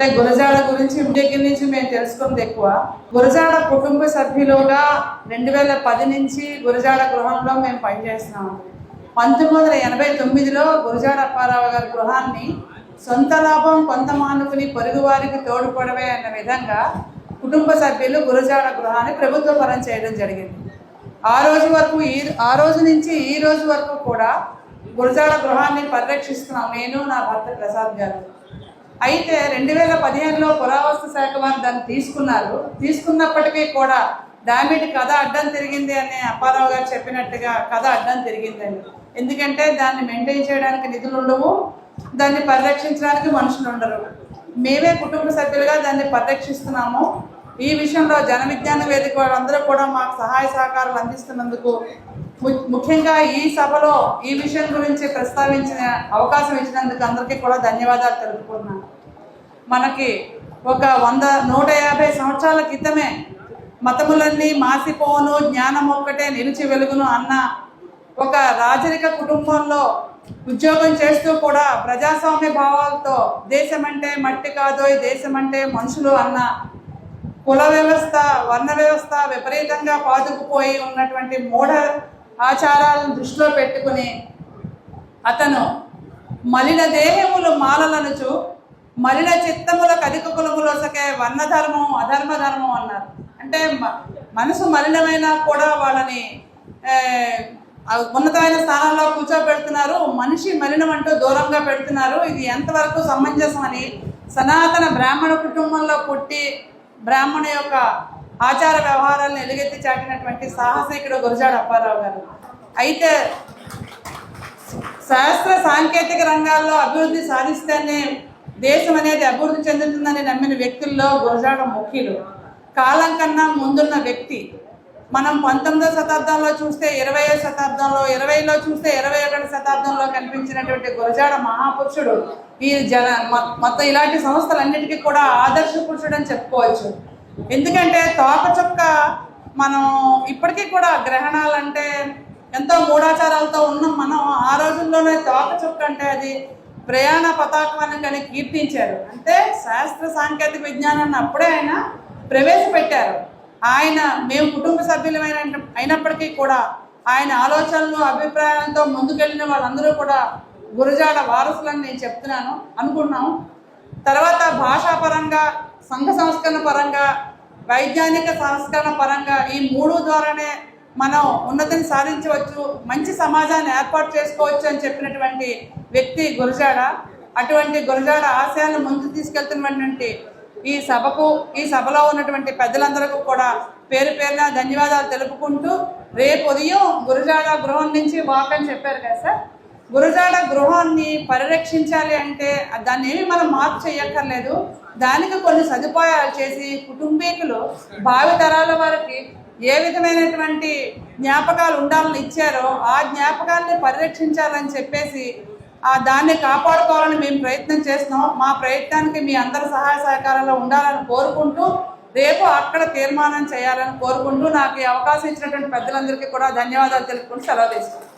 అంటే గురజాడ గురించి మీ దగ్గర నుంచి మేము తెలుసుకుంది ఎక్కువ. గురజాడ కుటుంబ సభ్యులుగా రెండు వేల పది నుంచి గురజాడ గృహంలో మేము పనిచేస్తున్నాము. పంతొమ్మిది వందల ఎనభై తొమ్మిదిలో గురజాడ అప్పారావు గారి గృహాన్ని సొంత లాభం కొంత మానుకుని పొరుగు వారికి తోడ్పడమే అన్న విధంగా కుటుంబ సభ్యులు గురజాడ గృహాన్ని ప్రభుత్వ పరం చేయడం జరిగింది. ఆ రోజు వరకు ఈ ఆ రోజు నుంచి ఈ రోజు వరకు కూడా గురజాడ గృహాన్ని పరిరక్షిస్తున్నాం. నేను నా భర్త ప్రసాద్ గారు. అయితే రెండు వేల పదిహేనులో పురావస్తు శాఖ వారు దాన్ని తీసుకున్నారు. తీసుకున్నప్పటికీ కూడా డామిడ్ కథ అడ్డం తిరిగింది అని అప్పారావు గారు చెప్పినట్టుగా కథ అడ్డం తిరిగిందని ఎందుకంటే దాన్ని మెయింటైన్ చేయడానికి నిధులు ఉండవు దాన్ని పరిరక్షించడానికి మనుషులు ఉండరు. మేమే కుటుంబ సభ్యులుగా దాన్ని పరిరక్షిస్తున్నాము. ఈ విషయంలో జన విజ్ఞాన వేదిక వాళ్ళందరూ కూడా మాకు సహాయ సహకారాలు అందిస్తున్నందుకు ము- ముఖ్యంగా ఈ సభలో ఈ విషయం గురించి ప్రస్తావించిన అవకాశం ఇచ్చినందుకు అందరికీ కూడా ధన్యవాదాలు తెలుపుకున్నాను మనకి ఒక వంద నూట యాభై సంవత్సరాల క్రితమే మతములన్నీ మాసిపోను జ్ఞానం ఒక్కటే నిలిచి వెలుగును అన్న ఒక రాజరిక కుటుంబంలో ఉద్యోగం చేస్తూ కూడా ప్రజాస్వామ్య భావాలతో దేశం అంటే మట్టి కాదోయ్ దేశం అంటే మనుషులు అన్న కుల వ్యవస్థ వర్ణ వ్యవస్థ విపరీతంగా పాతుకుపోయి ఉన్నటువంటి మూఢ ఆచారాలను దృష్టిలో పెట్టుకుని అతను మలిన దేహములు మాలలనుచు మలిన చిత్తముల కదిక కులములొసకే వర్ణధర్మం అధర్మ ధర్మం అన్నారు. అంటే మనసు మలినమైనా కూడా వాళ్ళని ఉన్నతమైన స్థానాల్లో కూర్చోబెడుతున్నారు. మనిషి మలినం అంటూ దూరంగా పెడుతున్నారు. ఇది ఎంతవరకు సమంజసం అని సనాతన బ్రాహ్మణ కుటుంబంలో పుట్టి బ్రాహ్మణ యొక్క ఆచార వ్యవహారాలను ఎలుగెత్తి చాటినటువంటి సాహసికుడు గురజాడ అప్పారావు గారు. అయితే శాస్త్ర సాంకేతిక రంగాల్లో అభివృద్ధి సాధిస్తేనే దేశం అనేది అభివృద్ధి చెందుతుందని నమ్మిన వ్యక్తుల్లో గురజాడ ముఖ్యులు కాలం కన్నా ముందున్న వ్యక్తి మనం పంతొమ్మిదో శతాబ్దంలో చూస్తే ఇరవయో శతాబ్దంలో ఇరవైలో చూస్తే ఇరవై ఒకటి శతాబ్దంలో కనిపించినటువంటి గురజాడ మహాపురుషుడు. ఈ జన మొత్తం ఇలాంటి సంస్థలన్నిటికీ కూడా ఆదర్శ పురుషుడు అని చెప్పుకోవచ్చు. ఎందుకంటే తోకచుక్క మనం ఇప్పటికీ కూడా గ్రహణాలంటే ఎంతో మూఢాచారాలతో ఉన్నాం. మనం ఆ రోజుల్లోనే తోకచుక్క అంటే అది ప్రయాణ పతాకం అని కీర్తించారు. అంటే శాస్త్ర సాంకేతిక విజ్ఞానాన్ని అప్పుడే ఆయన ప్రవేశపెట్టారు. ఆయన మేము కుటుంబ సభ్యులమైన అయినప్పటికీ కూడా ఆయన ఆలోచనలు అభిప్రాయాలతో ముందుకెళ్ళిన వాళ్ళందరూ కూడా గురజాడ వారసులని నేను చెప్తున్నాను అనుకున్నాము తర్వాత భాషాపరంగా సంఘ సంస్కరణ పరంగా వైజ్ఞానిక సంస్కరణ పరంగా ఈ మూడు ద్వారానే మనం ఉన్నతిని సాధించవచ్చు మంచి సమాజాన్ని ఏర్పాటు చేసుకోవచ్చు అని చెప్పినటువంటి వ్యక్తి గురజాడ. అటువంటి గురజాడ ఆశయాలను ముందుకు తీసుకెళ్తున్నటువంటి ఈ సభకు ఈ సభలో ఉన్నటువంటి పెద్దలందరికీ కూడా పేరు పేరున ధన్యవాదాలు తెలుపుకుంటూ రేపు ఉదయం గురజాడ గృహం నుంచి వాక్ అని చెప్పారు కదా సార్. గురజాడ గృహాన్ని పరిరక్షించాలి అంటే దాన్ని ఏమి మనం మార్పు చేయక్కర్లేదు. దానికి కొన్ని సదుపాయాలు చేసి కుటుంబీకులు భావితరాల వారికి ఏ విధమైనటువంటి జ్ఞాపకాలు ఉండాలని ఇచ్చారో ఆ జ్ఞాపకాలని పరిరక్షించాలని చెప్పేసి దాన్ని కాపాడుకోవాలని మేము ప్రయత్నం చేస్తున్నాం. మా ప్రయత్నానికి మీ అందరి సహాయ సహకారాలు ఉండాలని కోరుకుంటూ రేపు అక్కడ తీర్మానం చేయాలని కోరుకుంటూ నాకు ఈ అవకాశం ఇచ్చినటువంటి పెద్దలందరికీ కూడా ధన్యవాదాలు తెలుపుకుంటూ సెలవు తీసుకుంటాం